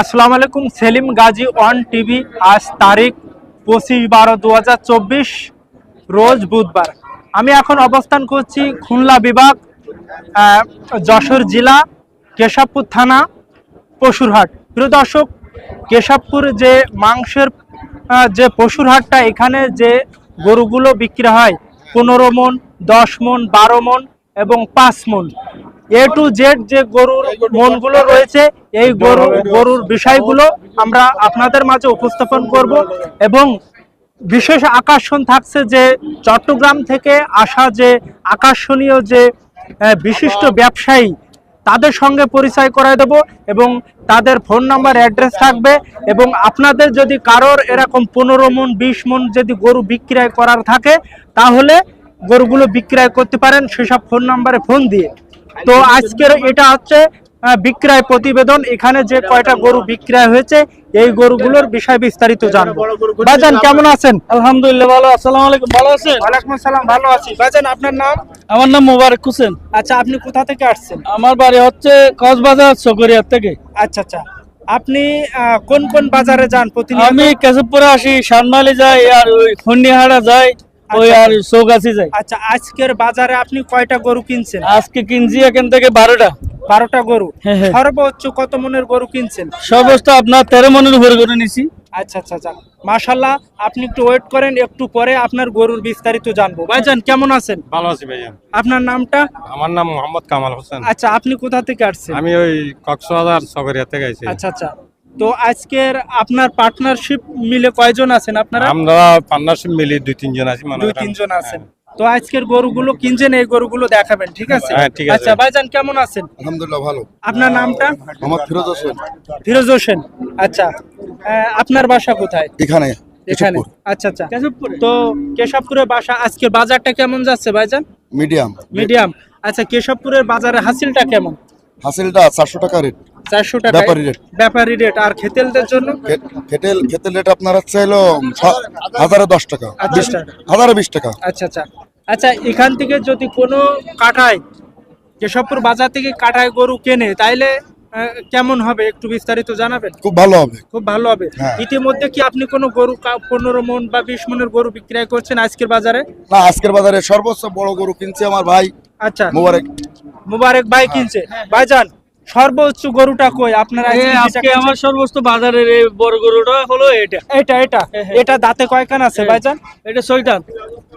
আসসালামু আলাইকুম, Selim Gazi on TV, আজ তারিখ পঁচিশ বারো দু রোজ বুধবার। আমি এখন অবস্থান করছি খুলনা বিভাগ যশোর জেলা, কেশবপুর থানা, পশুরহাট। প্রিয় দর্শক, কেশবপুর যে মাংসের যে পশুর হাটটা এখানে যে গরুগুলো বিক্রি হয়, পনেরো মন, দশ মন, বারো মন এবং পাঁচ মন। এ টু জেড যে গরুর মনগুলো রয়েছে, এই গরু গরুর বিষয়গুলো আমরা আপনাদের মাঝে উপস্থাপন করব এবং বিশেষ আকর্ষণ থাকছে যে চট্টগ্রাম থেকে আসা যে আকর্ষণীয় যে বিশিষ্ট ব্যবসায়ী, তাদের সঙ্গে পরিচয় করায় দেব এবং তাদের ফোন নাম্বার, অ্যাড্রেস থাকবে এবং আপনাদের যদি কারোর এরকম পনেরো মন, বিশ মন যদি গরু বিক্রয় করার থাকে, তাহলে গরুগুলো বিক্রয় করতে পারেন সেসব ফোন নাম্বারে ফোন দিয়ে। তো আজকের এটা হচ্ছে বিক্রয় প্রতিবেদন। এখানে যে কয়টা গরু বিক্রয় হয়েছে এই গরুগুলোর বিষয় বিস্তারিত জানব। বাজান কেমন আছেন? আলহামদুলিল্লাহ ভালো। আসসালামু আলাইকুম ভালো আছেন? ওয়ালাইকুম আসসালাম ভালো আছি। বাজান আপনার নাম? আমার নাম মোবারক হোসেন। আচ্ছা আপনি কোথা থেকে আসছেন? আমার বাড়ি হচ্ছে কক্সবাজার চকরিয়ার থেকে। আচ্ছা আচ্ছা। আপনি আহ, কোন কোন বাজারে যান প্রতিনিয়ত? আমি কেশবপুরে আসি শানমালি যাই আর ওই খন্ডিহাড়া যাই। ওই আচ্ছা। আর চৌগাছি যাই আচ্ছা আজকের বাজারে আপনি কয়টা গরু কিনছেন? আজকে কিনছি এখান থেকে বারোটা। বারোটা গরু। হ্যাঁ, হ্যাঁ। সর্বোচ্চ কত মনের গরু কিনছেন? সর্বোচ্চ আপনার তেরো মনের উপরে করে নিছি। আচ্ছা আচ্ছা আচ্ছা। মাশাল্লাহ আপনি একটু ওয়েট করেন একটু পরে আপনার গরুর বিস্তারিত জানব। ভাইজান কেমন আছেন? ভালো আছি ভাইয়া আপনার নামটা? আমার নাম মোহাম্মদ কামাল হোসেন। আচ্ছা আপনি কোথা থেকে আসছেন? আমি ওই কক্সবাজার সগরিয়া থেকে আইছি আচ্ছা আচ্ছা। তো আজকের আপনার পার্টনারশিপ মিলে কয়জন আছেন আপনারা? আমরা পার্টনারশিপ মিলি দুই তিনজন আছি মনে দুই তিনজন আছেন। তো আজকের গরুগুলো কিনছেন এই গরুগুলো দেখাবেন ঠিক আছে? হ্যাঁ, ঠিক আছে। আচ্ছা ভাইজান কেমন আছেন? আলহামদুলিল্লাহ ভালো। আপনার নামটা? মোহাম্মদ ফিরোজ হোসেন। ফিরোজ হোসেন। আচ্ছা আহ, আপনার বাসা কোথায়? এখানে এখানে। আচ্ছা আচ্ছা। কেশবপুর তো কেশবপুরের বাসা আজকে বাজারটা কেমন যাচ্ছে ভাইজান? মিডিয়াম। মিডিয়াম। আচ্ছা কেশবপুরের বাজারে হাসিলটা কেমন? হাসিলটা চারশো টাকা রেট চারশো টাকা ব্যাপারী রেট ব্যাপারী রেট আর খেতেলদের জন্য? খেতেল খেতেল রেট আপনার হচ্ছে হলো হাজারে দশ টাকা। আচ্ছা, বিশ আচ্ছা। হাজারে বিশ টাকা। আচ্ছা আচ্ছা। আচ্ছা এখান থেকে যদি কোনো কাঠায় কেশবপুর বাজার থেকে কাটায় গরু কেনে তাইলে কেমন হবে একটু বিস্তারিত জানাবেন? খুব ভালো হবে। খুব ভালো হবে। হ্যাঁ। ইতিমধ্যে কি আপনি কোনো গরু পনেরো মন বা বিশ মনের গরু বিক্রয় করছেন আজকের বাজারে? না আজকের বাজারে সর্বোচ্চ বড় গরু কিনছে আমার ভাই আচ্ছা। মোবারক। মুবারক ভাই কিনছে। ভাইজান সর্বোচ্চ গরুটা কই? আপনার আজকে আমার সর্বোচ্চ বাজারের এই বড় গরুটা হলো এটা। এটা এটা? এটা দাঁতে কয় কান আছে ভাইজান? এটা ছয়টা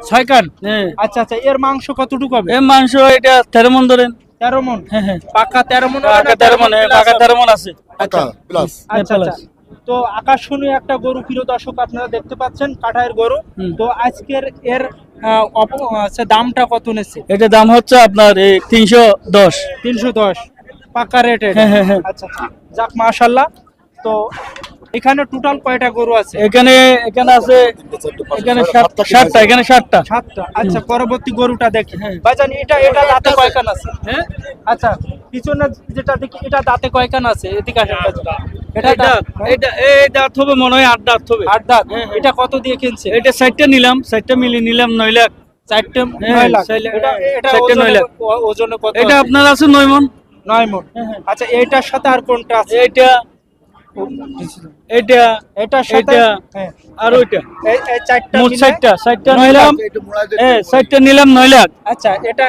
ছয় কান হ্যাঁ আচ্ছা আচ্ছা। এর মাংস কতটুকু হবে? এই মাংস এটা তেরো মন ধরেন। তেরো মন? হ্যাঁ হ্যাঁ। পাকা তেরো মন পাকা তেরো মন হ্যাঁ, পাকা তেরো মন আছে। আচ্ছা। প্লাস। আচ্ছা তো আকর্ষণীয় একটা গরু প্রিয় দর্শক আপনারা দেখতে পাচ্ছেন কাঠায়ের গরু। তো আজকের এর আচ্ছা, দামটা কত নেছে এটা দাম হচ্ছে আপনার এই তিনশো দশ। তিনশো দশ। পাকা রেট হ্যাঁ, হ্যাঁ, হ্যাঁ। আচ্ছা আচ্ছা। যাক মাশাল্লাহ। তো এখানে টোটাল কয়টা গরু আছে? এখানে এখানে আছে এখানে সাত- সাতটা এখানে সাতটা। সাতটা। আচ্ছা পরবর্তী গরুটা দেখি। হ্যাঁ। ভাইজান এটা এটা দাঁতে কয় কান আছে? হ্যাঁ? আচ্ছা পিছনে যেটা দেখি এটা দাঁতে কয় কান আছে? এদিকে আসেন এটা এটা এই দাঁত হবে মনে হয় আট দাঁত হবে। আট দাঁত? হ্যাঁ, হ্যাঁ। এটা কত দিয়ে কিনছে এটা সাইডটা নিলাম সাইডটা মিলিয়ে নিলাম নয় লাখ। চারটে নয় লাখ। এটা এটা চারটে নয় লাখ। ও- ওজনে কত এটা আপনার আছে নয় মন। নয় মন। আচ্ছা এইটার সাথে আর কোনটা আছে? এইটা এইটা এটার এটা হ্যাঁ। আর ওইটা। এই এই চারটা মোট সাইডটা সাইডটা নিলাম। হ্যাঁ সাইডটা নিলাম নয় লাখ। আচ্ছা এটা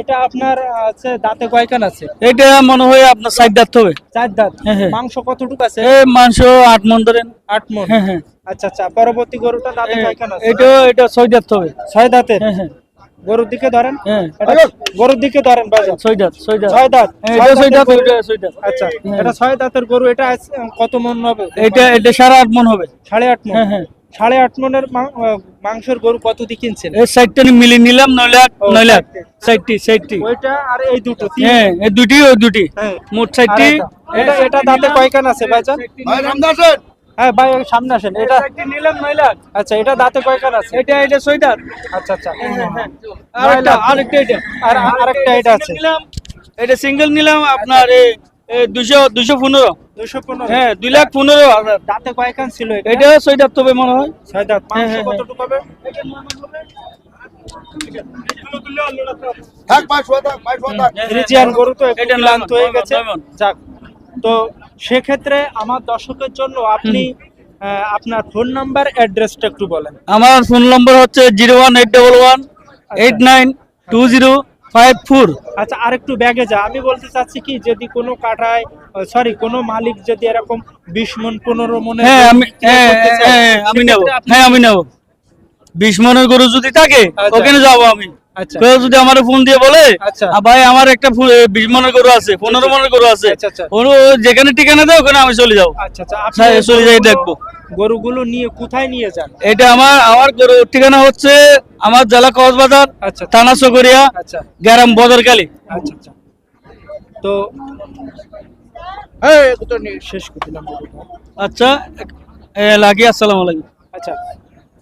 এটা আপনার আছে দাঁতে কয়কান আছে? এটা মনে হয় আপনার সাইড দাঁত হবে। চার দাঁত? হ্যাঁ, হ্যাঁ। মাংস কতটুকু আছে? এই মাংস আট মন ধরেন। আট মন হ্যাঁ হ্যাঁ। আচ্ছা আচ্ছা পরবর্তী গরুটা দাঁতে কয়কান আছে? এটা এটা ছয় দাঁত হবে। ছয় দাঁতের? হ্যাঁ হ্যাঁ। গরুর দিকে ধরেন? হ্যাঁ। গরুর দিকে ধরেন ছয় দাঁত ছয় দাঁত। ছয় দাঁত? এটা ছয় দাঁত ছয় দাঁত আচ্ছা। এটা ছয় দাঁতের গরু এটা কত মন হবে? এটা এটা সাড়ে আট মন হবে। সাড়ে আট মন? হ্যাঁ হ্যাঁ। সাড়ে আট মনের মাংসের গরু কত দিয়ে কিনছেন? এই সাইডটা মিলিয়ে নিলাম নয় লাখ নয় লাখ। সাইডটি সাইডটি। ওইটা আর এই দুটো হ্যাঁ এই দুটি ওই দুটি। মোট সাইডটি। এটা- এটা দাঁতে কয়কান আছে ভাইজান ভাই। হ্যাঁ ভাই ওই সামনে আসেন। এটা নিলাম আচ্ছা এটা দাঁতে কয়কান আছে? এটা আচ্ছা আচ্ছা। আরেকটা আরেকটা এটা। আর আরেকটা এটা আছে। এটা সিঙ্গেল নিলাম আপনার এই দুশো দুশো পনেরো। দুশো পনেরো। হ্যাঁ দুই লাখ পনেরো দাঁতে কয়কান ছিল এটা? দাঁত তবে মনে হয়। হ্যাঁ, হ্যাঁ, কতটুকু হবে? থাক ভাই থাক ভাই থাক। গরু তো এটা নয় হয়ে গেছে। যাক তো সেক্ষেত্রে আমার দর্শকের জন্য আপনি আপনার ফোন নাম্বার অ্যাড্রেসটা একটু বলেন। আমার ফোন নম্বর হচ্ছে zero one eight double one eight nine two zero five four আচ্ছা আর একটু ব্যাগে যা। আমি বলতে চাচ্ছি কি যদি কোনো কাটায় সরি কোনো মালিক যদি এরকম বিশ মন পনেরো মনে হ্যাঁ আমি হ্যাঁ হ্যাঁ, আমি নেব। হ্যাঁ আমি নেব। বিশ মনের গরু যদি থাকে আচ্ছা। ওখানে যাব আমি। কেউ যদি আমার ফোন দিয়ে বলে আচ্ছা। ভাই আমার একটা বিশ মনের গরু আছে পনেরো মনের গরু আছে। আচ্ছা, আচ্ছা। ওর যেখানে ঠিকানা দেয় ওখানে আমি চলে যাব। আচ্ছা আচ্ছা। হ্যাঁ, আপনি চলে যাই দেখব। গরুগুলো নিয়ে কোথায় নিয়ে যান? এটা আমার আমার গরু ঠিকানা হচ্ছে আমার জেলা কক্সবাজার আচ্ছা থানা চকরিয়া আচ্ছা। গ্রাম বদরকালী আচ্ছা আচ্ছা। তো শেষ করে দিলাম গরুটা। আচ্ছা লাগি আসসালামু আলাইকুম। আচ্ছা।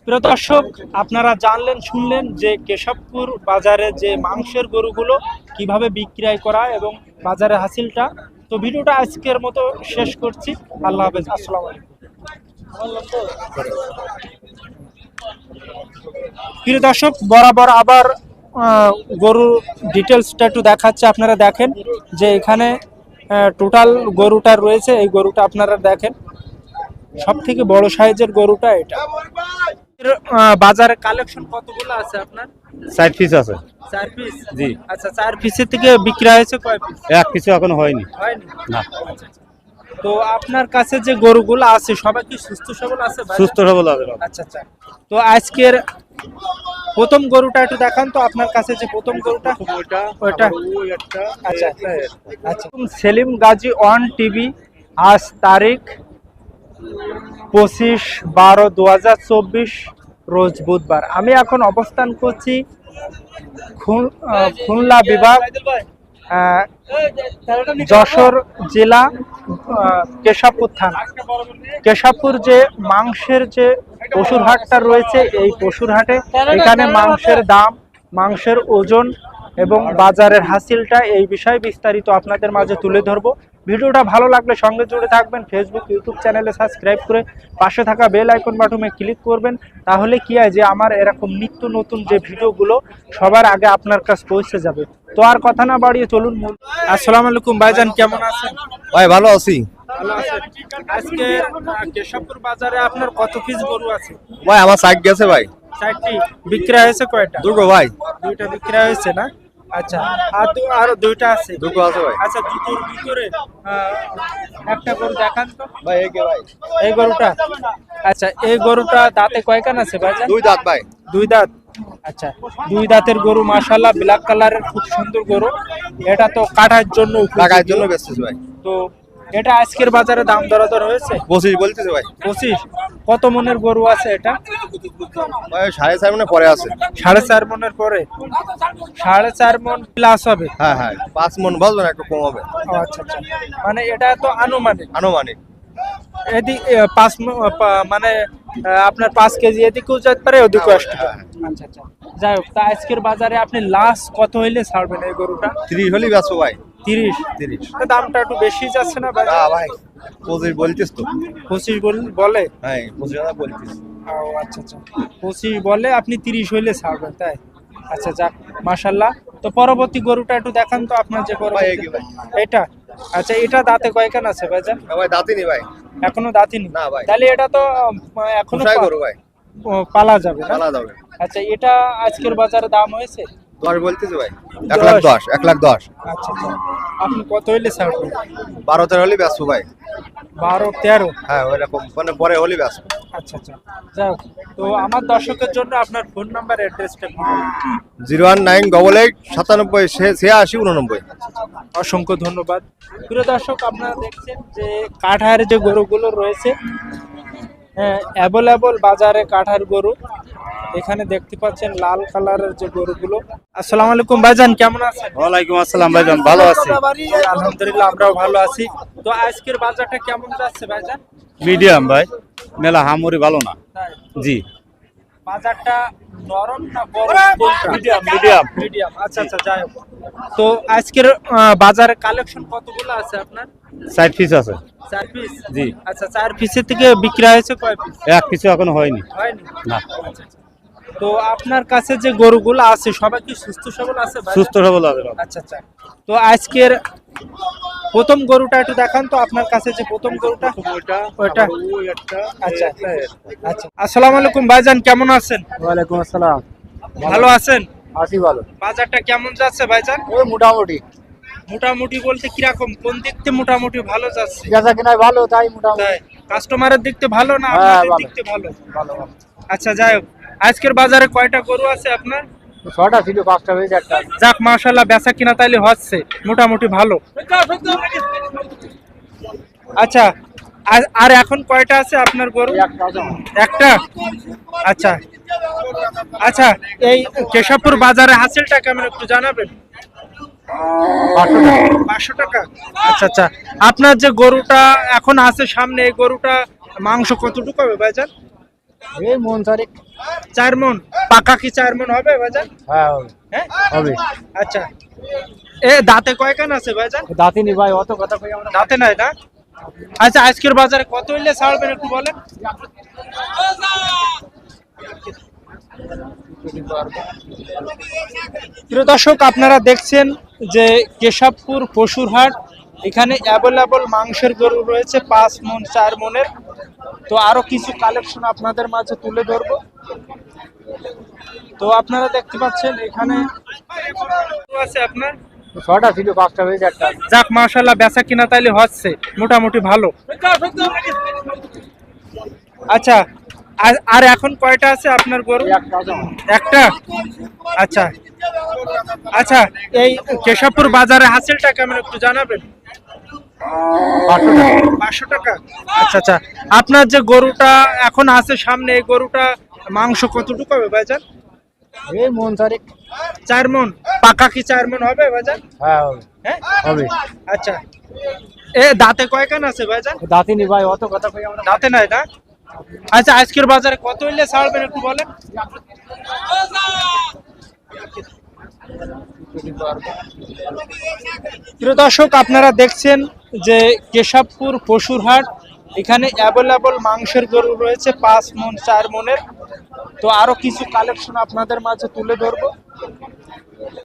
প্রিয় দর্শক, আপনারা জানলেন, শুনলেন যে কেশবপুর বাজারে যে মাংসের গরুগুলো কীভাবে বিক্রয় করা এবং বাজারে হাসিলটা। তো ভিডিওটা আজকের মতো শেষ করছি। আল্লাহ হাফেজ। আসসালামু আলাইকুম। প্রিয় দর্শক, বরাবর আবার গরুর ডিটেলসটা একটু দেখাচ্ছে, আপনারা দেখেন যে এখানে টোটাল গরুটা রয়েছে, এই গরুটা আপনারা দেখেন। সব থেকে বড় সাইজের গরুটা এটা। বাজারে কালেকশন কতগুলো আছে আপনার? সাইড পিস আছে। চার পিস জি। আচ্ছা চার পিসের থেকে বিক্রি হয়েছে কয় পিস এক কিছু এখনও হয়নি। হয়নি? না। আচ্ছা, আচ্ছা। তো আপনার কাছে যে গরুগুলো আছে সবাই কি সুস্থ সবল আছে সুস্থ সবল আছে আচ্ছা আচ্ছা। তো আজকের প্রথম গরুটা একটু দেখান তো আপনার কাছে যে প্রথম গরুটা। ওইটা আচ্ছা আচ্ছা। সেলিম গাজী অন টিভি আজ তারিখ পঁচিশ বারো দু রোজ বুধবার। আমি এখন অবস্থান করছি খুল- খুলনা বিভাগ যশোর জেলা কেশবপুর থানা। কেশবপুর যে মাংসের যে পশুর হাটটা রয়েছে, এই পশুর হাটে এখানে মাংসের দাম, মাংসের ওজন এবং বাজারের হাসিলটা এই বিষয়ে বিস্তারিত আপনাদের মাঝে তুলে ধরবো। ভিডিওটা ভালো লাগলে সঙ্গে জুড়ে থাকবেন। ফেসবুক ইউটিউব চ্যানেলে সাবস্ক্রাইব করে পাশে থাকা বেল আইকন বাটনে ক্লিক করবেন। তাহলে কি হয় যে আমার এরকম নিত্য নতুন যে ভিডিওগুলো সবার আগে আপনার কাছে পৌঁছে যাবে। তো আর কথা না বাড়িয়ে চলুন মূল আসসালামু আলাইকুম ভাইজান কেমন আছেন? ভাই ভালো আছি। আজকে কেশবপুর বাজারে আপনার কত পিস গরু আছে? ভাই আমার সাইড গেছে ভাই। চারটি বিক্রি হয়েছে কয়টা? দুটো ভাই। দুইটা বিক্রি হয়েছে না? আচ্ছা আর দু- আরও দুইটা আছে। দুটো আছে ভাই। আচ্ছা দুটোর ভিতরে একটা গরু দেখান তো। ভাই একে ভাই? এই গরুটা? আচ্ছা এই গরুটা দাঁতে কয়কান আছে ভাই? দুই দাঁত ভাই। দুই দাঁত? আচ্ছা দুই দাঁতের গরু মাশাআল্লাহ ব্ল্যাক কালারের খুব সুন্দর গরু। এটা তো কাটার জন্য লাগার জন্য বেচতেছি ভাই। তো এটা আজকের বাজারে দাম দরাদর হয়েছে? পঁচিশ বলতেছে ভাই। পঁচিশ। কত মনের গরু আছে এটা? ভাই সাড়ে চার মানে পরে আছে। সাড়ে চার মনের পরে? সাড়ে চার মন প্লাস হবে। হ্যাঁ হ্যাঁ পাঁচ মন বলবেন একটু কম হবে। আচ্ছা আচ্ছা। মানে এটা তো আনুমানিক। আনুমানিক। এদিক পাঁচ মানে আপনার পাঁচ কেজি এদিকেও যেতে পারে ওদিকেও আসতে পারে। আচ্ছা আচ্ছা। যাই হোক তা আজকের বাজারে আপনি লাস্ট কত হইলে ছাড়বেন এই গরুটা? তিরিশ হলেই বেচবো ভাই। তিরিশ। তিরিশ। দামটা একটু বেশি যাচ্ছে না ভাই? ভাই পঁচিশ বলছিস তো। পঁচিশ বল- হ্যাঁ পঁচিশ হাজার বলছিস ও আচ্ছা আচ্ছা। পঁচিশ বলে আপনি তিরিশ হইলে ছাড়বেন তাই? আচ্ছা যাক মাশাল্লাহ তো পরবর্তী গরুটা একটু দেখান তো আপনার যে পরবর্তী ভাই। এটা? আচ্ছা এটা দাঁতে কয়খান আছে ভাইজান ভাই দাঁতিনি ভাই। এখনও দাঁতিনি না ভাই। তাহলে এটা তো এখনও করো ভাই। পালা যাবে পালা যাবে। আচ্ছা এটা আজকের বাজারে দাম হয়েছে? দশ বলতেছে ভাই। এক লাখ দশ। এক লাখ দশ। আচ্ছা আচ্ছা। আপনি কত হইলে ছাড়বেন বারো তেরো হলেই বেচবো ভাই। বারো তেরো? হ্যাঁ ওইরকম। মানে পরে হলেই বেচবো আচ্ছা আচ্ছা। যাই হোক তো আমার দর্শকের জন্য আপনার ফোন নাম্বার অ্যাড্রেসটা zero one nine double eight সাতানব্বই ছিয়াশি উননব্বই। অসংখ্য ধন্যবাদ। প্রিয় দর্শক আপনারা দেখছেন যে কাঠার যে গরুগুলো রয়েছে অ্যাভেলেবল বাজারে কাঠার গরু। এখানে দেখতে পাচ্ছেন লাল কালারের যে গরুগুলো। আসসালামু আলাইকুম ভাইজান কেমন আছেন? ওয়ালাইকুম আসসালাম ভাইজান ভালো আছি। আলহামদুলিল্লাহ আমরাও ভালো আছি। তো আজকের বাজারটা কেমন যাচ্ছে ভাইজান? মিডিয়াম ভাই মেলা হামুরি ভালো না। জি। বাজারটা নরম না গরম? মিডিয়াম মিডিয়াম মিডিয়াম আচ্ছা আচ্ছা যাই হোক। তো আজকের বাজারে কালেকশন কতগুলো আছে আপনার? সাইড পিস আছে। চার পিস জি। আচ্ছা চার পিসের থেকে বিক্রি হয়েছে কয় পিস এক কিছু এখনও হয়নি। হয়নি? না। আচ্ছা, আচ্ছা। তো আপনার কাছে যে গরুগুলো আছে সবাই কি সুস্থ সবল আছে সুস্থ সবল আছে আচ্ছা আচ্ছা। তো আজকের প্রথম গরুটা একটু দেখান তো আপনার কাছে যে প্রথম গরুটা। ওইটা আচ্ছা আচ্ছা। আসসালামু আলাইকুম ভাইজান কেমন আছেন? ওয়ালাইকুম আসসালাম। ভালো আছেন? আসি ভালো। বাজারটা কেমন যাচ্ছে ভাইজান? ওই মোটামুটি। মোটামুটি বলতে কীরকম? কোন থেকে মোটামুটি ভালো যাচ্ছে? বেচা কিনা ভালো তাই মোটামুটি। কাস্টমারের থেকে ভালো না হ্যাঁ, আপনাদের ভালো। ভালো? ভালো আচ্ছা যাই হোক। আজকের বাজারে কয়টা গরু আছে আপনার? ছটা ছিল পাঁচটা হয়েছে একটা। যাক বেচা কিনা তাইলে হচ্ছে মোটামুটি ভালো। আচ্ছা আর- আর এখন কয়টা আছে আপনার গরু? একটা। আচ্ছা। আচ্ছা এই কেশবপুর বাজারে হাসিলটা কেমন একটু জানাবেন? পাঁচশো টাকা? আচ্ছা আচ্ছা। আপনার যে গরুটা এখন আছে সামনে এই গরুটা মাংস কতটুকু হবে ভাইজান? এই মন তারিখ চার মন? পাকা কি চার মন হবে ভাইজান? হ্যাঁ হবে। হ্যাঁ? হবে। আচ্ছা। এ দাঁতে কয়খান আছে ভাইজান? দাঁতিনি ভাই অত কথা কই আমরা দাঁতে নাই না? আচ্ছা আজকের বাজারে কত হইলে ছাড়বেন একটু বলেন? প্রিয় দর্শক আপনারা দেখছেন যে কেশবপুর পশুর হাট এখানে অ্যাভেলেবল মাংসের গরু রয়েছে পাঁচ মন চার মনের। তো আরও কিছু কালেকশন আপনাদের মাঝে তুলে ধরবো। তো আপনারা দেখতে পাচ্ছেন এখানে আছে আপনার? ছটা ছিল পাঁচটা হয়েছে একটা। যাক মাশাল্লাহ বেচা কিনা তাইলে হচ্ছে মোটামুটি ভালো। আচ্ছা আর- আর এখন কয়টা আছে আপনার গরু? একটা? আচ্ছা। আচ্ছা এই কেশবপুর বাজারে হাসিলটা কেমন একটু জানাবেন? পাঁচশো টাকা। আচ্ছা আচ্ছা। আপনার যে গরুটা এখন আছে সামনে এই গরুটা মাংস কতটুকু হবে ভাইজান? এই মন তারিখ চার মন। পাকা কি চার মন হবে ভাইজান? হ্যাঁ হবে। হ্যাঁ? হবে। আচ্ছা। এ দাঁতে কয়খান আছে ভাইজান? দাঁতিনি ভাই অত কথা কই আমরা। দাঁতে নাই না? আচ্ছা আজকের বাজারে কত হইলে ছাড়বেন একটু বলেন? প্রিয় দর্শক, আপনারা দেখছেন যে কেশবপুর পশুর হাট, এখানে অ্যাভেলেবল মাংসের গরু রয়েছে, পাঁচ মন, চার মনের। তো আরও কিছু কালেকশন আপনাদের মাঝে তুলে ধরবো।